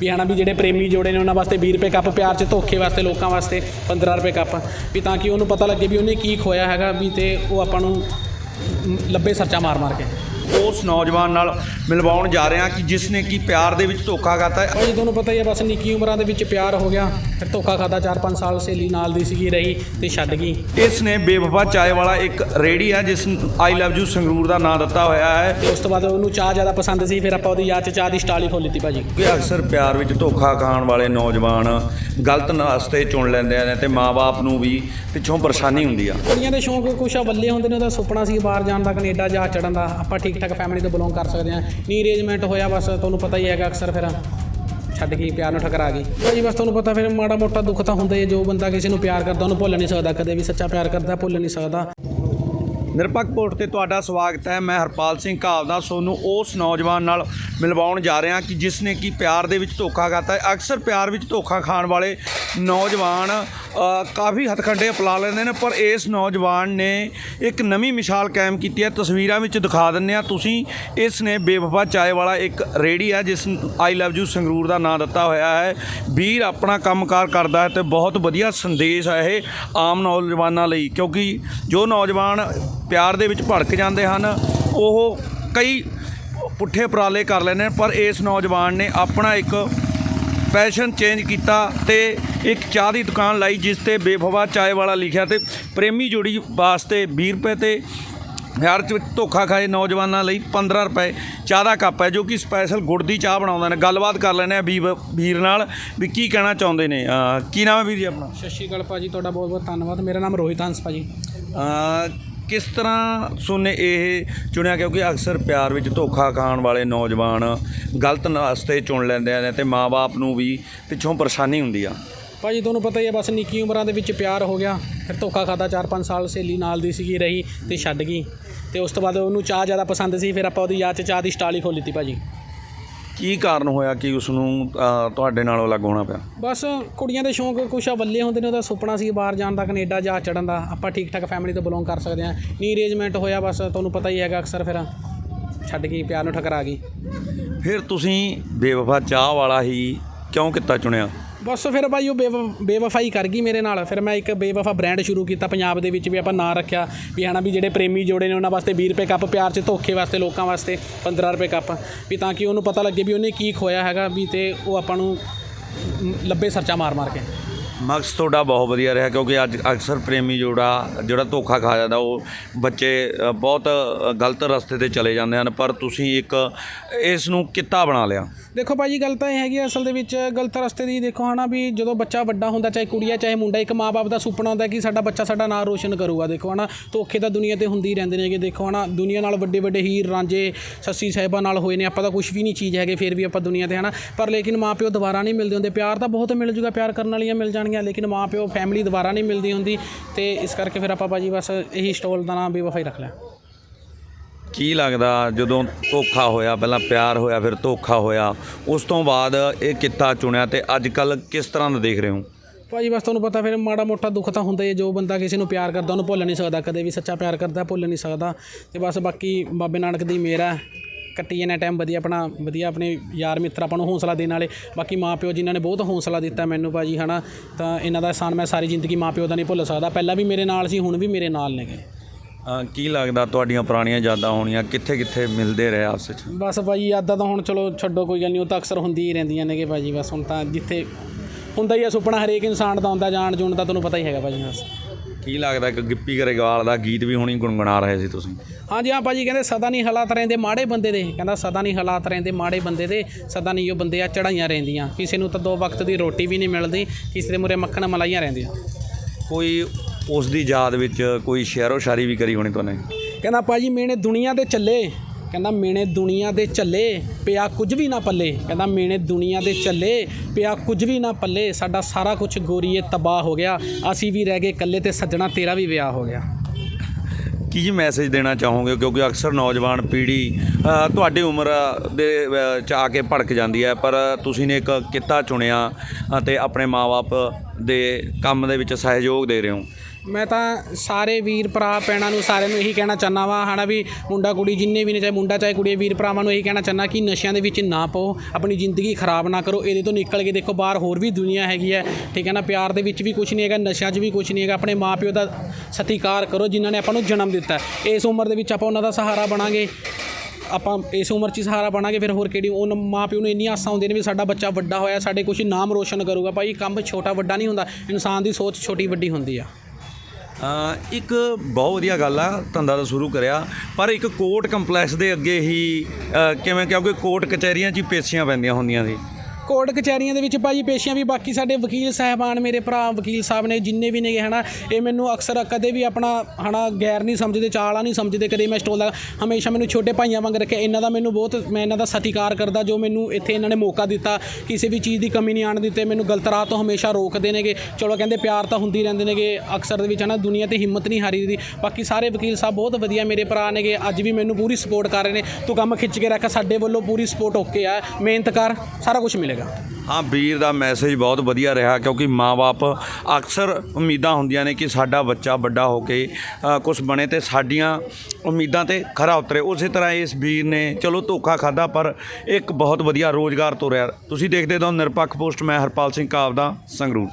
ਵੀ ਹਨਾ ਵੀ ਜਿਹੜੇ ਪ੍ਰੇਮੀ ਜੋੜੇ ਨੇ ਉਹਨਾਂ ਵਾਸਤੇ 20 ਰੁਪਏ ਕੱਪ, ਪਿਆਰ 'ਚ ਧੋਖੇ ਵਾਸਤੇ, ਲੋਕਾਂ ਵਾਸਤੇ 15 ਰੁਪਏ ਕੱਪ। ਵੀ ਤਾਂ ਕਿ ਉਹਨੂੰ ਪਤਾ ਲੱਗੇ ਵੀ ਉਹਨੇ ਕੀ ਖੋਇਆ ਹੈਗਾ ਵੀ ਤੇ ਉਹ ਆਪਾਂ ਨੂੰ ਲੱਭੇ ਸਰਚਾ ਮਾਰ ਮਾਰ ਕੇ। ਉਸ ਨੌਜਵਾਨ ਨਾਲ ਮਿਲਵਾਉਣ ਜਾ ਰਹੇ ਹਾਂ ਕਿ ਜਿਸ ਨੇ ਕੀ ਪਿਆਰ ਦੇ ਵਿੱਚ ਧੋਖਾ ਕਰਤਾ ਹੈ। ਭਾਈ ਤੁਹਾਨੂੰ ਪਤਾ ਹੀ ਹੈ ਬਸ ਨਿੱਕੀ ਉਮਰਾਂ ਦੇ ਵਿੱਚ ਪਿਆਰ ਹੋ ਗਿਆ। ਫਿਰ ਧੋਖਾ ਖਾਦਾ 4-5 ਸਾਲ ਸਹੇਲੀ ਨਾਲ ਦੀ ਸੀਗੀ ਰਹੀ ਤੇ ਛੱਡ ਗਈ। ਇਸ ਨੇ ਬੇਵਫਾ ਚਾਏ ਵਾਲਾ ਇੱਕ ਰੇੜੀ ਹੈ ਜਿਸ ਆਈ ਲਵ ਯੂ ਸੰਗਰੂਰ ਦਾ ਨਾਮ ਦਿੱਤਾ ਹੋਇਆ ਹੈ। ਤੇ ਉਸ ਤੋਂ ਬਾਅਦ ਉਹਨੂੰ ਚਾਹ ਜ਼ਿਆਦਾ ਪਸੰਦ ਸੀ ਫਿਰ ਆਪਾਂ ਉਹਦੀ ਯਾਦ 'ਚ ਚਾਹ ਦੀ ਸਟਾਲ ਹੀ ਖੋਲ ਲਿੱਤੀ ਭਾਜੀ। ਕਿ ਅਕਸਰ ਪਿਆਰ ਵਿੱਚ ਧੋਖਾ ਖਾਣ ਵਾਲੇ ਨੌਜਵਾਨ ਗਲਤ ਰਸਤੇ ਚੁਣ ਲੈਂਦੇ ਨੇ ਤੇ ਮਾਪੇ ਨੂੰ ਵੀ ਪਿੱਛੋਂ ਪਰੇਸ਼ਾਨੀ ਹੁੰਦੀ ਆ। ਕੁੜੀਆਂ ਦੇ ਸ਼ੌਂਕ ਕੁਛ ਵੱਲੇ ਹੁੰਦੇ ਨੇ ਉਹਦਾ ਸੁਪਨਾ ਸੀ ਬਾਹਰ ਜਾਣ ਦਾ ਕੈਨੇਡਾ ਜਾ ਚੜਨ ਦਾ। ਆਪਾਂ ਠੀਕ ਠੀਕ ਠਾਕ ਫੈਮਿਲੀ ਤੋਂ ਬਿਲੋਂਗ ਕਰ ਸਕਦੇ ਹਾਂ। ਨੀ ਅਰੇਂਜਮੈਂਟ ਹੋਇਆ, ਬਸ ਤੁਹਾਨੂੰ ਪਤਾ ਹੀ ਹੈਗਾ ਅਕਸਰ ਫਿਰ। ਛੱਡ ਗਈ ਪਿਆਰ ਨੂੰ ਠਕਰਾ ਗਈ। ਭਾਜੀ ਬਸ ਤੁਹਾਨੂੰ ਪਤਾ ਫਿਰ ਮਾੜਾ ਮੋਟਾ ਦੁੱਖ ਤਾਂ ਹੁੰਦਾ ਹੀ, ਜੋ ਬੰਦਾ ਕਿਸੇ ਨੂੰ ਪਿਆਰ ਕਰਦਾ, ਉਹਨੂੰ ਭੁੱਲ ਨਹੀਂ ਸਕਦਾ, ਕਦੇ ਵੀ ਸੱਚਾ ਪਿਆਰ ਕਰਦਾ, ਭੁੱਲ ਨਹੀਂ ਸਕਦਾ। ਨਿਰਪੱਖ ਪੋਸਟ ਤੇ ਤੁਹਾਡਾ ਸਵਾਗਤ ਹੈ। ਮੈਂ ਹਰਪਾਲ ਸਿੰਘ ਘਾਵਦਾ ਸੋਨੂੰ ਉਸ ਨੌਜਵਾਨ ਨਾਲ ਮਿਲਵਾਉਣ ਜਾ ਰਿਹਾ ਕਿ ਜਿਸ ਨੇ ਕੀ ਪਿਆਰ ਦੇ ਵਿੱਚ ਧੋਖਾ ਖਾਤਾ ਹੈ। ਅਕਸਰ ਪਿਆਰ ਵਿੱਚ ਧੋਖਾ ਖਾਣ ਵਾਲੇ ਨੌਜਵਾਨ ਅ, ਕਾਫੀ ਹੱਥਕੰਡੇ ਅਪਣਾ ਲੈਂਦੇ ਨੇ ਪਰ ਇਸ ਨੌਜਵਾਨ ਨੇ ਇੱਕ ਨਵੀਂ ਮਿਸਾਲ ਕਾਇਮ ਕੀਤੀ ਹੈ। ਤਸਵੀਰਾਂ ਵਿੱਚ ਦਿਖਾ ਦਿੰਨੇ ਆ ਤੁਸੀਂ ਇਸ ਨੇ ਬੇਵਫਾ ਚਾਏ ਵਾਲਾ ਇੱਕ ਰੇੜੀ ਹੈ ਜਿਸ ਆਈ ਲਵ ਯੂ ਸੰਗਰੂਰ ਦਾ ਨਾਮ ਦਿੱਤਾ ਹੋਇਆ ਹੈ। ਵੀਰ ਆਪਣਾ ਕੰਮਕਾਰ ਕਰਦਾ ਹੈ ਤੇ ਬਹੁਤ ਵਧੀਆ ਸੰਦੇਸ਼ ਹੈ ਇਹ ਆਮ ਨੌਜਵਾਨਾਂ ਲਈ ਕਿਉਂਕਿ ਜੋ ਨੌਜਵਾਨ ਪਿਆਰ ਦੇ ਵਿੱਚ ਭੜਕ ਜਾਂਦੇ ਹਨ। ਉਹ ਕਈ ਪੁੱਠੇ ਉਪਰਾਲੇ ਕਰ ਲੈਂਦੇ ਪਰ ਇਸ ਨੌਜਵਾਨ ਨੇ ਆਪਣਾ ਇੱਕ ਪੈਸ਼ਨ ਚੇਂਜ ਕੀਤਾ ਤੇ ਇੱਕ ਚਾਹ ਦੀ ਦੁਕਾਨ ਲਾਈ ਜਿਸ ਤੇ ਬੇਫਵਾ ਚਾਏ ਵਾਲਾ ਲਿਖਿਆ ਤੇ ਪ੍ਰੇਮੀ ਜੋੜੀ ਵਾਸਤੇ 20 ਰੁਪਏ ਤੇ ਪਿਆਰ ਚ ਧੋਖਾ ਖਾਏ ਨੌਜਵਾਨਾਂ ਲਈ 15 ਰੁਪਏ ਚਾਹ ਦਾ ਕੱਪ ਹੈ ਜੋ ਕਿ ਸਪੈਸ਼ਲ ਗੁੜ ਦੀ ਚਾਹ ਬਣਾਉਂਦੇ ਨੇ। ਗੱਲਬਾਤ ਕਰ ਲੈਂਦੇ ਆ ਵੀਰ ਵੀਰ ਨਾਲ ਵੀ ਕੀ ਕਹਿਣਾ ਚਾਹੁੰਦੇ ਨੇ। ਕੀ ਨਾਮ ਹੈ ਵੀਰ ਜੀ ਆਪਣਾ? ਸਤਿ ਸ਼੍ਰੀ ਅਕਾਲ ਭਾਜੀ ਤੁਹਾਡਾ ਬਹੁਤ ਬਹੁਤ ਧੰਨਵਾਦ। ਮੇਰਾ ਨਾਮ ਰੋਹਿਤ ਹੰਸ ਭਾਜੀ ਕਿਸ ਤਰ੍ਹਾਂ ਸੋਨੇ ਇਹ ਚੁਣਿਆ? ਕਿਉਂਕਿ ਅਕਸਰ ਪਿਆਰ ਵਿੱਚ ਧੋਖਾ ਖਾਣ ਵਾਲੇ ਨੌਜਵਾਨ ਗਲਤ ਰਸਤੇ ਚੁਣ ਲੈਂਦੇ ਨੇ ਤੇ ਮਾਪੇ ਨੂੰ ਵੀ ਪਿੱਛੋਂ ਪਰੇਸ਼ਾਨੀ ਹੁੰਦੀ ਆ। ਭਾਜੀ, ਤੁਹਾਨੂੰ ਪਤਾ ਹੀ ਹੈ ਬਸ ਨਿੱਕੀ ਉਮਰਾਂ ਦੇ ਵਿੱਚ ਪਿਆਰ ਹੋ ਗਿਆ। ਫਿਰ ਧੋਖਾ ਖਾਦਾ 4-5 ਸਾਲ ਸਹੇਲੀ ਨਾਲ ਦੀ ਸੀਗੀ, ਰਹੀ ਤੇ ਛੱਡ ਗਈ। ਤੇ ਉਸ ਤੋਂ ਬਾਅਦ ਉਹਨੂੰ ਚਾਹ ਜ਼ਿਆਦਾ ਪਸੰਦ ਸੀ, ਫਿਰ ਆਪਾਂ ਉਹਦੀ ਯਾਦ 'ਚ ਚਾਹ ਦੀ ਸਟਾਲ ਹੀ ਖੋਲ ਲਿੱਤੀ ਭਾਜੀ। ਕੀ ਕਾਰਨ ਹੋਇਆ ਕਿ ਉਸ ਨੂੰ ਤੁਹਾਡੇ ਨਾਲੋਂ ਅਲੱਗ ਹੋਣਾ ਪਿਆ? ਬਸ ਕੁੜੀਆਂ ਦੇ ਸ਼ੌਂਕ ਕੁਛ ਵੱਲੇ ਹੁੰਦੇ ਨੇ ਉਹਦਾ ਸੁਪਨਾ ਸੀ ਬਾਹਰ ਜਾਣ ਦਾ ਕੈਨੇਡਾ ਜਾ ਚੜਨ ਦਾ। ਆਪਾਂ ਠੀਕ ਠਾਕ ਫੈਮਿਲੀ ਤੋਂ ਬਿਲੋਂਗ ਕਰ ਸਕਦੇ ਹਾਂ। ਨੀ ਅਰੇਂਜਮੈਂਟ ਹੋਇਆ ਬਸ ਤੁਹਾਨੂੰ ਪਤਾ ਹੀ ਹੈਗਾ ਅਕਸਰ ਫਿਰ। ਛੱਡ ਗਈ ਪਿਆਰ ਨੂੰ ਠਕਰਾ ਗਈ। ਫਿਰ ਤੁਸੀਂ ਬੇਵਫਾ ਚਾਹ ਵਾਲਾ ਹੀ ਕਿਉਂ ਕੀਤਾ ਚੁਣਿਆ? ਬਸ ਫਿਰ ਬਾਈ ਉਹ ਬੇਵ- ਬੇਵਫਾਈ ਕਰ ਗਈ ਮੇਰੇ ਨਾਲ। ਫਿਰ ਮੈਂ ਇੱਕ ਬੇਵਫਾ ਬ੍ਰਾਂਡ ਸ਼ੁਰੂ ਕੀਤਾ ਪੰਜਾਬ ਦੇ ਵਿੱਚ ਵੀ ਆਪਾਂ ਨਾਂ ਰੱਖਿਆ ਵੀ ਹਨਾ ਵੀ ਜਿਹੜੇ ਪ੍ਰੇਮੀ ਜੋੜੇ ਨੇ ਉਹਨਾਂ ਵਾਸਤੇ 20 ਰੁਪਏ ਕੱਪ, ਪਿਆਰ 'ਚ ਧੋਖੇ ਵਾਸਤੇ, ਲੋਕਾਂ ਵਾਸਤੇ 15 ਰੁਪਏ ਕੱਪ। ਵੀ ਤਾਂ ਕਿ ਉਹਨੂੰ ਪਤਾ ਲੱਗੇ ਵੀ ਉਹਨੇ ਕੀ ਖੋਇਆ ਹੈਗਾ ਵੀ ਤੇ ਉਹ ਆਪਾਂ ਨੂੰ ਲੱਭੇ ਸਰਚਾ ਮਾਰ ਮਾਰ ਕੇ। ਮਕਸਦ ਤੁਹਾਡਾ ਬਹੁਤ ਵਧੀਆ ਰਿਹਾ ਕਿਉਂਕਿ ਅੱਜ ਅਕਸਰ ਪ੍ਰੇਮੀ ਜੋੜਾ ਜਿਹੜਾ ਧੋਖਾ ਖਾ ਜਾਂਦਾ ਉਹ ਬੱਚੇ ਬਹੁਤ ਗਲਤ ਰਸਤੇ ਤੇ ਚਲੇ ਜਾਂਦੇ ਹਨ ਪਰ ਤੁਸੀਂ ਇੱਕ ਇਸ ਨੂੰ ਕਿੱਤਾ ਬਣਾ ਲਿਆ? ਦੇਖੋ ਭਾਜੀ ਗੱਲ ਤਾਂ ਇਹ ਹੈਗੀ ਆ, ਅਸਲ ਦੇ ਵਿੱਚ ਗਲਤ ਰਸਤੇ ਦੀ ਦੇਖੋ ਹਨਾ ਵੀ ਜਦੋਂ ਬੱਚਾ ਵੱਡਾ ਹੁੰਦਾ ਚਾਹੇ ਕੁੜੀ ਆ ਚਾਹੇ ਮੁੰਡਾ ਇੱਕ ਮਾਪੇ ਦਾ ਸੁਪਨਾ ਹੁੰਦਾ ਕਿ ਸਾਡਾ ਬੱਚਾ ਸਾਡਾ ਨਾਂ ਰੋਸ਼ਨ ਕਰੂਗਾ ਦੇਖੋ ਹਨਾ। ਧੋਖੇ ਤਾਂ ਦੁਨੀਆ ਤੇ ਹੁੰਦੀ ਹੀ ਰਹਿੰਦੇ ਨੇਗੇ ਕਿ ਦੇਖੋ ਹਨਾ। ਦੁਨੀਆ ਨਾਲ ਵੱਡੇ ਵੱਡੇ ਹੀਰ ਰਾਂਝੇ ਸੱਸੀ ਸਾਹਿਬਾਂ ਨਾਲ ਹੋਏ ਨੇ ਆਪਾਂ ਤਾਂ ਕੁਝ ਵੀ ਨਹੀਂ ਚੀਜ਼ ਹੈਗੇ ਫਿਰ ਵੀ ਆਪਾਂ ਦੁਨੀਆ ਤੇ ਹਨਾ। ਪਰ ਲੇਕਿਨ ਮਾਪਿਓ ਦੁਬਾਰਾ ਨਹੀਂ ਮਿਲਦੇ ਹੁੰਦੇ ਪਿਆਰ ਤਾਂ ਬਹੁਤ ਮਿਲ ਜੂਗਾ ਪਿਆਰ ਕਰਨ ਵਾਲੀਆਂ ਮਿਲ ਜਾਣ। ਜਾਣਗੀਆਂ ਲੇਕਿਨ ਮਾਪਿਓ ਫੈਮਿਲੀ ਦੁਬਾਰਾ ਨਹੀਂ ਮਿਲਦੀ ਹੁੰਦੀ ਤੇ ਇਸ ਕਰਕੇ ਫਿਰ ਆਪਾਂ ਭਾਜੀ ਬਸ ਇਹੀ ਸਟੋਲ ਦਾ ਨਾਮ ਬੇਵਫਾਈ ਰੱਖ ਲਿਆ। ਕੀ ਲੱਗਦਾ ਜਦੋਂ ਧੋਖਾ ਹੋਇਆ ਪਹਿਲਾਂ ਪਿਆਰ ਹੋਇਆ ਫਿਰ ਧੋਖਾ ਹੋਇਆ ਉਸ ਤੋਂ ਬਾਅਦ ਇਹ ਕਿੱਤਾ ਚੁਣਿਆ ਤੇ ਅੱਜ ਕੱਲ ਕਿਸ ਤਰ੍ਹਾਂ ਦਾ ਦੇਖ ਰਹੇ ਹੋ? ਭਾਜੀ ਬਸ ਤੁਹਾਨੂੰ ਪਤਾ ਫਿਰ ਮਾੜਾ ਮੋਟਾ ਦੁੱਖ ਤਾਂ ਹੁੰਦਾ ਹੀ ਜੋ ਬੰਦਾ ਕਿਸੇ ਨੂੰ ਪਿਆਰ ਕਰਦਾ ਉਹਨੂੰ ਭੁੱਲ ਨਹੀਂ ਸਕਦਾ ਕਦੇ ਵੀ ਸੱਚਾ ਪਿਆਰ ਕਰਦਾ ਭੁੱਲ ਨਹੀਂ ਸਕਦਾ ਤੇ ਬਸ ਬਾਕੀ ਬਾਬੇ ਨਾਨਕ ਦੀ ਮਿਹਰ ਹੈ। ਕੱਟੀ ਜਾਂਦੇ ਟਾਈਮ ਵਧੀਆ ਆਪਣਾ ਵਧੀਆ ਆਪਣੇ ਯਾਰ ਮਿੱਤਰ ਆਪਾਂ ਨੂੰ ਹੌਸਲਾ ਦੇਣ ਵਾਲੇ। ਬਾਕੀ ਮਾਪਿਓ ਜਿਨ੍ਹਾਂ ਨੇ ਬਹੁਤ ਹੌਸਲਾ ਦਿੱਤਾ ਮੈਨੂੰ ਭਾਜੀ ਹਨਾ ਤਾਂ ਇਹਨਾਂ ਦਾ ਅਹਿਸਾਨ ਮੈਂ ਸਾਰੀ ਜ਼ਿੰਦਗੀ ਮਾਪਿਓ ਦਾ ਨਹੀਂ ਭੁੱਲ ਸਕਦਾ। ਪਹਿਲਾਂ ਵੀ ਮੇਰੇ ਨਾਲ ਸੀ ਹੁਣ ਵੀ ਮੇਰੇ ਨਾਲ ਨੇਗੇ ਕੀ ਲੱਗਦਾ ਤੁਹਾਡੀਆਂ ਪੁਰਾਣੀਆਂ ਯਾਦਾਂ ਹੋਣੀਆਂ? ਕਿੱਥੇ ਕਿੱਥੇ ਮਿਲਦੇ ਰਹੇ ਆਪਸ ਵਿੱਚ? ਬਸ ਭਾਜੀ ਯਾਦਾਂ ਤਾਂ ਹੁਣ ਚਲੋ ਛੱਡੋ ਕੋਈ ਗੱਲ ਨਹੀਂ ਉਹ ਤਾਂ ਅਕਸਰ ਹੁੰਦੀ ਹੀ ਰਹਿੰਦੀਆਂ ਨੇਗੇ ਭਾਜੀ ਬਸ ਹੁਣ ਤਾਂ ਜਿੱਥੇ ਹੁੰਦਾ ਹੀ ਆ ਸੁਪਨਾ ਹਰੇਕ ਇਨਸਾਨ ਦਾ ਹੁੰਦਾ ਜਾਣ ਜੂਣ ਦਾ ਤੁਹਾਨੂੰ ਪਤਾ ਹੀ ਹੈਗਾ ਭਾਜੀ ਬਸ। ਕੀ ਲੱਗਦਾ ਕਿ ਗਿੱਪੀ ਗਰੇਵਾਲ ਦਾ ਗੀਤ ਵੀ ਹੁਣੀ ਗੁੰਗਣਾ ਰਹੇ ਸੀ ਤੁਸੀਂ? ਹਾਂਜੀ ਹਾਂ ਭਾਜੀ ਕਹਿੰਦੇ ਸਦਾ ਨਹੀਂ ਹਾਲਾਤ ਰਹਿੰਦੇ ਮਾੜੇ ਬੰਦੇ ਦੇ। ਕਹਿੰਦਾ ਸਦਾ ਨਹੀਂ ਹਾਲਾਤ ਰਹਿੰਦੇ ਮਾੜੇ ਬੰਦੇ ਦੇ ਸਦਾ ਨਹੀਂ ਉਹ ਬੰਦੇ ਆ ਚੜਾਈਆਂ ਰਹਿੰਦੀਆਂ। ਕਿਸੇ ਨੂੰ ਤਾਂ ਦੋ ਵਕਤ ਦੀ ਰੋਟੀ ਵੀ ਨਹੀਂ ਮਿਲਦੀ ਕਿਸੇ ਦੇ ਮੂਹਰੇ ਮੱਖਣ ਮਲਾਈਆਂ ਰਹਿੰਦੀਆਂ। ਕੋਈ ਉਸ ਦੀ ਯਾਦ ਵਿੱਚ ਕੋਈ ਸ਼ੇਰੋ ਸ਼ਾਇਰੀ ਵੀ ਕਰੀ ਹੋਣੀ ਤੁਹਾਨੇ? ਕਹਿੰਦਾ ਭਾਜੀ ਮੇਨੇ ਦੁਨੀਆ ਦੇ ਚੱਲੇ। ਕਹਿੰਦਾ, ਮੇਨੇ ਦੁਨੀਆ ਦੇ ਚੱਲੇ ਪਿਆ ਕੁਝ ਵੀ ਨਾ ਪੱਲੇ। ਕਹਿੰਦਾ ਮੇਣੇ ਦੁਨੀਆ ਦੇ ਚੱਲੇ ਪਿਆ ਕੁਝ ਵੀ ਨਾ ਪੱਲੇ। ਸਾਡਾ ਸਾਰਾ ਕੁਝ ਗੋਰੀਏ ਤਬਾਹ ਹੋ ਗਿਆ। ਅਸੀਂ ਵੀ ਰਹਿ ਗਏ ਇਕੱਲੇ ਤੇ ਸੱਜਣਾ ਤੇਰਾ ਵੀ ਵਿਆਹ ਹੋ ਗਿਆ। ਕੀ ਮੈਸੇਜ ਦੇਣਾ ਚਾਹੋਗੇ? ਕਿਉਂਕਿ ਅਕਸਰ ਨੌਜਵਾਨ ਪੀੜ੍ਹੀ ਤੁਹਾਡੀ ਉਮਰ ਦੇ ਚ ਆ ਕੇ ਭੜਕ ਜਾਂਦੀ ਹੈ, ਪਰ ਤੁਸੀਂ ਨੇ ਇੱਕ ਕਿੱਤਾ ਚੁਣਿਆ ਅਤੇ ਆਪਣੇ ਮਾਪੇ ਦੇ ਕੰਮ ਦੇ ਵਿੱਚ ਸਹਿਯੋਗ ਦੇ ਰਹੇ ਹੋ। ਮੈਂ ਤਾਂ ਸਾਰੇ ਵੀਰ ਭਰਾ ਭੈਣਾਂ ਨੂੰ ਸਾਰਿਆਂ ਨੂੰ ਇਹੀ ਕਹਿਣਾ ਚਾਹੁੰਦਾ ਵਾਂ, ਹਨਾ ਵੀ ਮੁੰਡਾ ਕੁੜੀ ਜਿੰਨੇ ਵੀ ਨੇ, ਚਾਹੇ ਮੁੰਡਾ ਚਾਹੇ ਕੁੜੀ, ਵੀਰ ਭਰਾਵਾਂ ਨੂੰ ਇਹੀ ਕਹਿਣਾ ਚਾਹੁੰਦਾ ਕਿ ਨਸ਼ਿਆਂ ਦੇ ਵਿੱਚ ਨਾ ਪਾਓ, ਆਪਣੀ ਜ਼ਿੰਦਗੀ ਖਰਾਬ ਨਾ ਕਰੋ, ਇਹਦੇ ਤੋਂ ਨਿਕਲ ਕੇ ਦੇਖੋ ਬਾਹਰ ਹੋਰ ਵੀ ਦੁਨੀਆ ਹੈਗੀ ਹੈ, ਠੀਕ ਹੈ ਨਾ, ਪਿਆਰ ਦੇ ਵਿੱਚ ਵੀ ਕੁਝ ਨਹੀਂ ਹੈਗਾ, ਨਸ਼ਿਆਂ 'ਚ ਵੀ ਕੁਝ ਨਹੀਂ ਹੈਗਾ, ਆਪਣੇ ਮਾਪਿਓ ਦਾ ਸਤਿਕਾਰ ਕਰੋ ਜਿਨ੍ਹਾਂ ਨੇ ਆਪਾਂ ਨੂੰ ਜਨਮ ਦਿੱਤਾ ਇਸ ਉਮਰ ਦੇ ਵਿੱਚ ਆਪਾਂ ਉਹਨਾਂ ਦਾ ਸਹਾਰਾ ਬਣਾਂਗੇ, ਆਪਾਂ ਇਸ ਉਮਰ 'ਚ ਹੀ ਸਹਾਰਾ ਬਣਾਂਗੇ, ਫਿਰ ਹੋਰ ਕਿਹੜੀ ਉਹ ਮਾਂ ਪਿਓ ਨੂੰ ਇੰਨੀਆਂ ਆਸਾਂ ਹੁੰਦੀਆਂ ਨੇ ਵੀ ਸਾਡਾ ਬੱਚਾ ਵੱਡਾ ਹੋਇਆ, ਸਾਡੇ ਕੁਝ ਨਾਮ ਰੋਸ਼ਨ ਕਰੂਗਾ, ਭਾਈ ਕੰਮ ਛੋਟਾ ਵੱਡਾ ਨਹੀਂ ਹੁੰਦਾ, ਇਨਸਾਨ ਦੀ ਸੋਚ ਛੋਟੀ ਵੱਡੀ ਹੁੰਦੀ ਆ। ਇੱਕ ਬਹੁਤ ਵਧੀਆ ਗੱਲ ਆ, ਧੰਦਾ ਤਾਂ ਸ਼ੁਰੂ ਕਰਿਆ, ਪਰ ਇੱਕ ਕੋਰਟ ਕੰਪਲੈਕਸ ਦੇ ਅੱਗੇ ਹੀ ਕਿਵੇਂ, ਕਿਉਂਕਿ ਕੋਰਟ ਕਚਹਿਰੀਆਂ 'ਚ ਹੀ ਪੇਸ਼ੀਆਂ ਪੈਂਦੀਆਂ ਹੁੰਦੀਆਂ ਸੀ। ਕੋਰਟ ਕਚਹਿਰੀਆਂ ਦੇ ਵਿੱਚ ਭਾਜੀ ਪੇਸ਼ੀਆਂ ਵੀ, ਬਾਕੀ ਸਾਡੇ ਵਕੀਲ ਸਾਹਿਬਾਨ ਮੇਰੇ ਭਰਾ ਵਕੀਲ ਸਾਹਿਬ ਨੇ ਜਿੰਨੇ ਵੀ ਨੇਗੇ, ਹਨਾ, ਇਹ ਮੈਨੂੰ ਅਕਸਰ ਕਦੇ ਵੀ ਆਪਣਾ, ਹਨਾ, ਗੈਰ ਨਹੀਂ ਸਮਝਦੇ, ਚਾਲਾ ਨਹੀਂ ਸਮਝਦੇ, ਕਦੇ ਮੈਂ ਸਟੋਲ ਦਾ ਹਮੇਸ਼ਾ ਮੈਨੂੰ ਛੋਟੇ ਭਾਈਆਂ ਵਾਂਗ ਰੱਖਿਆ, ਇਹਨਾਂ ਦਾ ਮੈਨੂੰ ਬਹੁਤ, ਮੈਂ ਇਹਨਾਂ ਦਾ ਸਤਿਕਾਰ ਕਰਦਾ, ਜੋ ਮੈਨੂੰ ਇੱਥੇ ਇਹਨਾਂ ਨੇ ਮੌਕਾ ਦਿੱਤਾ, ਕਿਸੇ ਵੀ ਚੀਜ਼ ਦੀ ਕਮੀ ਨਹੀਂ ਆਣ ਦਿੱਤੇ, ਮੈਨੂੰ ਗਲਤ ਰਾਹ ਤੋਂ ਹਮੇਸ਼ਾ ਰੋਕਦੇ ਨੇਗੇ, ਚਲੋ ਕਹਿੰਦੇ ਪਿਆਰ ਤਾਂ ਹੁੰਦੀ ਰਹਿੰਦੇ ਨੇਗੇ, ਅਕਸਰ ਦੇ ਵਿੱਚ, ਹਨਾ, ਦੁਨੀਆ ਤੇ ਹਿੰਮਤ ਨਹੀਂ ਹਾਰੀ ਦੀ, ਬਾਕੀ ਸਾਰੇ ਵਕੀਲ ਸਾਹਿਬ ਬਹੁਤ ਵਧੀਆ ਮੇਰੇ ਭਰਾ ਨੇਗੇ, ਅੱਜ ਵੀ ਮੈਨੂੰ ਪੂਰੀ ਸਪੋਰਟ ਕਰ ਰਹੇ ਨੇ, ਤੂੰ ਕੰਮ ਖਿੱਚ ਕੇ ਰੱਖ, ਸਾਡੇ ਵੱਲੋਂ ਪੂਰੀ ਸਪੋਰਟ ਓਕੇ ਆ, ਮਿਹਨਤ ਕਰ, ਸਾਰਾ ਕੁਝ ਮਿਲੇਗਾ ਹਾਂ, ਵੀਰ ਦਾ ਮੈਸੇਜ ਬਹੁਤ ਵਧੀਆ ਰਿਹਾ ਕਿਉਂਕਿ ਮਾਪੇ ਅਕਸਰ ਉਮੀਦਾਂ ਹੁੰਦੀਆਂ ਨੇ ਕਿ ਸਾਡਾ ਬੱਚਾ ਵੱਡਾ ਹੋ ਕੇ ਕੁਝ ਬਣੇ ਤੇ ਸਾਡੀਆਂ ਉਮੀਦਾਂ ਤੇ ਖਰਾ ਉਤਰੇ। ਉਸੇ ਤਰ੍ਹਾਂ ਇਸ ਵੀਰ ਨੇ, ਚਲੋ ਧੋਖਾ ਖਾਦਾ ਪਰ ਇੱਕ ਬਹੁਤ ਵਧੀਆ ਰੋਜ਼ਗਾਰ ਤੋਰਿਆ। ਤੁਸੀਂ ਦੇਖਦੇ ਹੋ ਨਿਰਪੱਖ ਪੋਸਟ, ਮੈਂ ਹਰਪਾਲ ਸਿੰਘ ਕਾਬ ਦਾ ਸੰਗਰੂਰ।